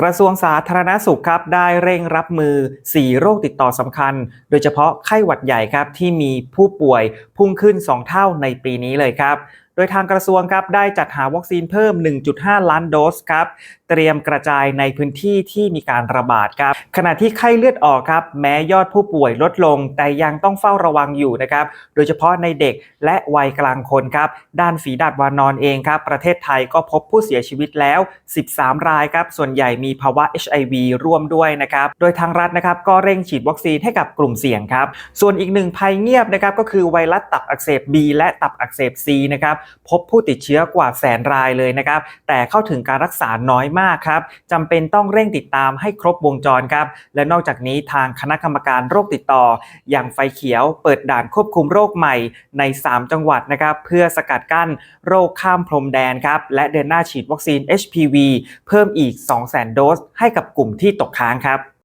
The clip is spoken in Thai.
กระทรวงสาธารณสุขครับได้เร่งรับมือ 4 โรคติดต่อสำคัญ โดยเฉพาะไข้หวัดใหญ่ครับที่มีผู้ป่วยพุ่งขึ้น 2 เท่าในปีนี้เลยครับ โดยทางกระทรวงครับได้จัดหาวัคซีนเพิ่ม 1.5 ล้านโดสครับเตรียมกระจายในพื้นที่ที่มีการระบาดครับ ขณะที่ไข้เลือดออกครับ แม้ยอดผู้ป่วยลดลง แต่ยังต้องเฝ้าระวังอยู่นะครับ โดยเฉพาะในเด็กและวัยกลางคนครับ ด้านฝีดาดวานอนเองครับ ประเทศไทยก็พบผู้เสียชีวิตแล้ว 13 รายครับ ส่วนใหญ่มีภาวะ HIV ร่วมด้วยนะครับ โดยทางรัฐนะครับก็เร่งฉีดวัคซีนให้กับกลุ่มเสี่ยงครับ ส่วนอีกหนึ่งภัยเงียบนะครับก็คือไวรัสตับอักเสบ B และตับอักเสบ C นะครับ พบผู้ติดเชื้อกว่าแสนรายเลยนะครับ แต่เข้าถึงการรักษาน้อยมากครับจำเป็นต้องเร่งติดตามให้ครบวงจรครับ และนอกจากนี้ทางคณะกรรมการโรคติดต่อ อย่างไฟเขียวเปิดด่านควบคุมโรคใหม่ใน 3 จังหวัดนะครับเพื่อสกัดกั้นโรคข้ามพรมแดนครับและเดินหน้าฉีดวัคซีน HPV เพิ่มอีก 200,000 โดส ให้กับกลุ่มที่ตกค้างครับ